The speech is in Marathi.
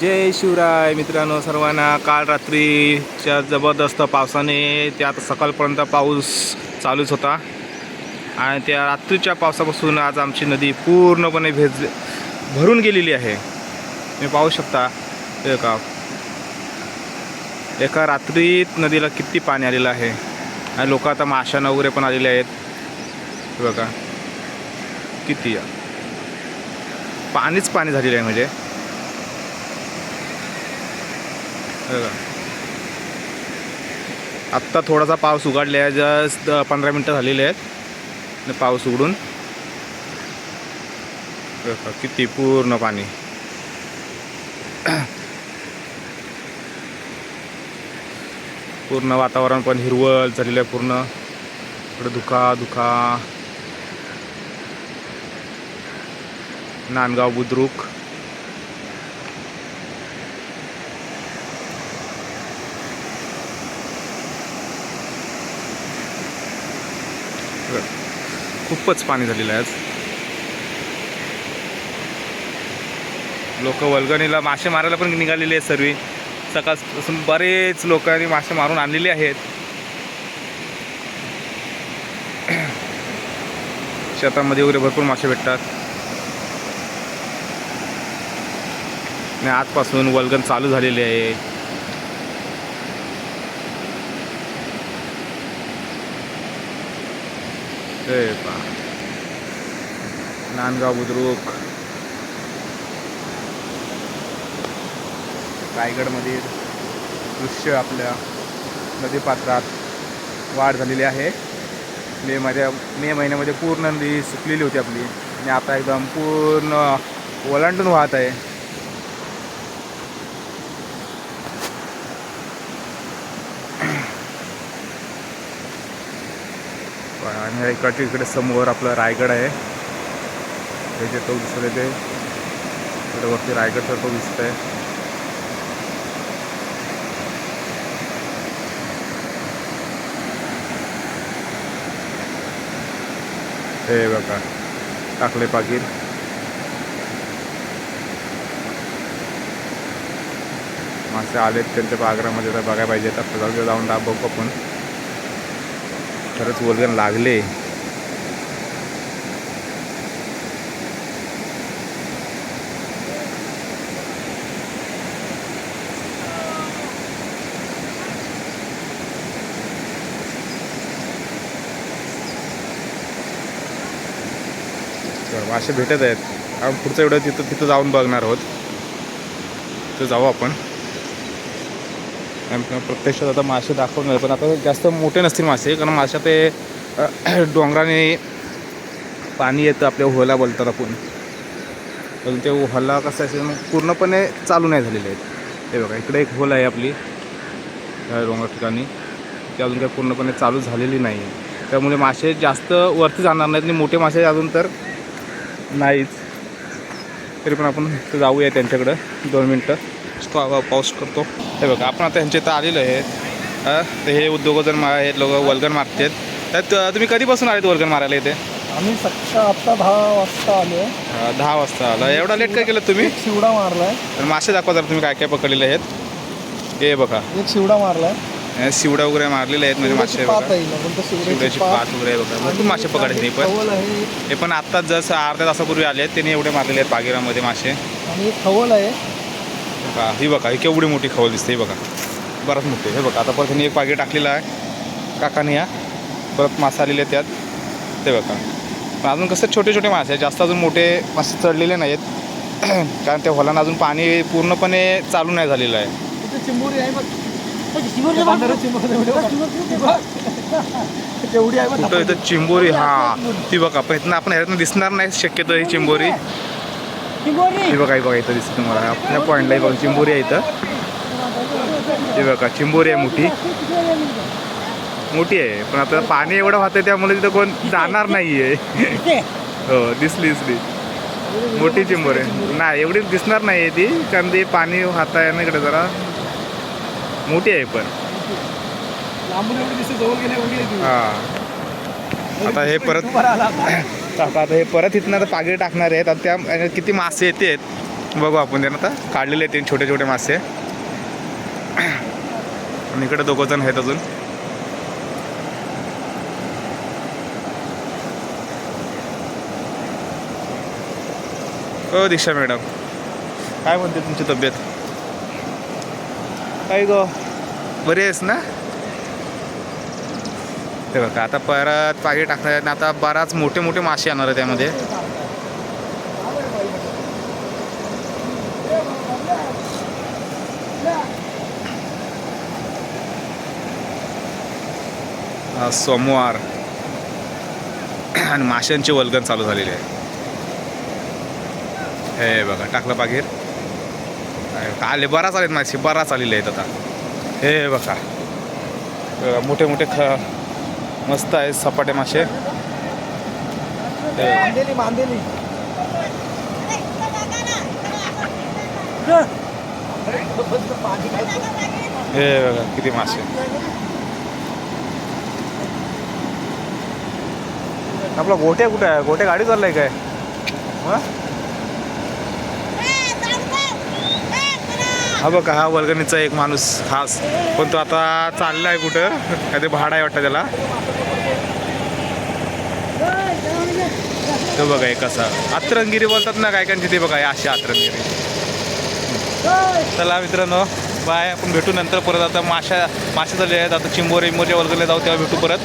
जय शिवराय मित्रांनो सर्वांना काल रात्रीच्या जबरदस्त पावसाने ते आता सकाळपर्यंत पाऊस चालूच होता. आणि त्या रात्रीच्या पावसापासून आज आमची नदी पूर्णपणे भेज भरून गेलेली आहे. तुम्ही पाहू शकता हे का एका रात्रीत नदीला किती पाणी आलेलं आहे. आणि लोक आता माशांना वगैरे पण आलेले आहेत. बघा. किती पाणीच पाणी झालेलं आहे म्हणजे हे बघा. आत्ता थोडासा पाऊस उघडला आहे. जस्ट पंधरा मिनटं झालेली आहेत. पाऊस उघडून किती पूर्ण पाणी. पूर्ण वातावरण पण हिरवळ झालेलं आहे पूर्ण. इकडे दुखा दुखा नांदगाव बुद्रुक. खूपच पाणी झालेलं आहे आज. लोक वल्गणीला मासे मारायला पण निघालेले आहेत सर्व. सकाळपासून बरेच लोकांनी मासे मारून आणलेले आहेत. शेतामध्ये वगैरे भरपूर मासे भेटतात. आणि आजपासून वल्गन चालू झालेले आहे. हे पहा. नांदगाव बुद्रुक. रायगडमधील दृश्य आपल्या नदीपात्रात वाढ झालेली आहे. मे मध्ये मे महिन्यामध्ये पूर्ण नदी सुकलेली होती आपली. आणि आता एकदम पूर्ण ओलांडून वाहत आहे. आणि इकडच्या इकडे समोर आपलं रायगड आहे. त्याचे तो दिसत ते इकडे वरती रायगडचा तो दिसत आहे हे बघा टाकले पाकीर. मासे आलेत त्यांच्या पागरामध्ये तर बघायला पाहिजे. तर जाऊन डाब आपण. खरंच वल्गन लागले. तर मासे भेटत आहेत. आपण पुढचं एवढं तिथं तिथं जाऊन बघणार आहोत. तिथं जाऊ आपण. आणि प्रत्यक्षात आता मासे दाखवणार पण आता जास्त मोठे नसतील मासे कारण माशा ते डोंगराने पाणी येतं आपल्या ओहला बोलतात आपण. अजून ते ओहला कसं असेल मग पूर्णपणे चालू नाही झालेले आहेत. हे बघा इकडे एक होल आहे आपली डोंगर ठिकाणी. ती अजून काही पूर्णपणे चालू झालेली नाही आहे. त्यामुळे मासे जास्त वरती जाणार नाहीत आणि मोठे मासे अजून तर नाहीच तरी पण आपण जाऊया त्यांच्याकडं दोन मिनटं. पाऊस करतो. हे बघा आपण आता ह्यांच्या इथं आलेलो आहे. तर हे उद्योगजन मा आहेत लोक वल्गन मारतात. अं, तुम्ही कधीपासून आलेत वल्गन मारायला इथे? आम्ही सकाळ आत्ता दहा वाजता आलो दहा वाजता आला. एवढा लेट काय केलं तुम्ही? शिवडा मारलाय. तर मासे दाखवा जरा तुम्ही काय काय पकडलेले आहेत. हे बघा. एक शिवडा मारलाय. हे शिवडा वगैरे मारलेले आहेत म्हणजे मासे शिवड्याची पात आहे वगैरे आहे बघा भरपूर मासे पकडले त्यांनी पण आहे. हे पण आत्ताच जसं अर्ध्या तासापूर्वी आले आहेत त्यांनी एवढे मारलेले आहेत बागेरामध्ये मासे. आणि एक खवल आहे. बघा ही बघा ही केवढी मोठी खवल दिसते ही बघा. बरंच मोठी हे बघा आता परत त्यांनी एक पाकिट टाकलेलं आहे. काकाने या परत मासे आलेले आहेत त्यात. ते बघा. पण अजून कसं छोटे छोटे मासे आहेत. जास्त अजून मोठे मासे चढलेले नाहीत कारण त्या होलांना अजून पाणी पूर्णपणे चालू नाही झालेलं आहे. तिथे चिंबोरी आहे बघ. ते बांधारा चिंबोरी आहे बघ. तेवढी आहे बघ. कुठं इथं चिंबोरी हा. ती बघा पण इथनं आपण ह्यातनं दिसणार नाही शक्यतो ही चिंबोरी. ही बघा बघा इथं दिसते तुम्हाला. आपल्या पॉईंटला बघा चिंबोरी आहे इथं. ही बघा चिंबोरी आहे मोठी. मोठी आहे पण आता पाणी एवढं वाहतंय त्यामुळे तिथं कोण जाणार नाही आहे हो दिसली दिसली. मोठी चिंबोरी आहे. नाही एवढी दिसणार नाही आहे ती कारण ते पाणी वाहत आहे ना इकडे जरा. मोठी आहे पण. हां. आता हे परत आता. हे परत इथनं आता पागडी टाकणार आहेत. आता त्या किती मासे येतात बघू आपण त्यांना आता. काढलेले आहेत छोटे छोटे मासे. आणि इकडे दोघं जण आहेत अजून. हो दीक्षा मॅडम. काय म्हणते तुमची तब्येत? काय गो. बरी आहेस ना? हे बघा आता परत पाणी टाकणार आता बराच मोठे मोठे मासे येणार आहे त्यामध्ये. सोमवार. आणि माशांची वल्गन चालू झालेली आहे. हे बघा टाकलं पागीर आले बराच आलेत मासे बराच आलेले आहेत आता. हे बघा, मोठे मोठे ख मस्त आहेत सपाटे मासे. हे हे बघा किती मासे. आपला गोट्या कुठे आहे? गोट्या गाडी चाललाय काय? हा? बघा हा वर्गणीचा एक माणूस खास. पण तो आता चालला आहे कुठं? काय ते भाडा आहे वाटतं त्याला. तो बघा एक असा. आतरंगिरी बोलतात ना काय काय तिथे बघा अशी आतरंगिरी. चला मित्रांनो बाय. आपण भेटू नंतर परत. आता माशा मासे झाले आहेत आता चिंबोरे इमोरे वगैरे जाऊ तेव्हा भेटू परत.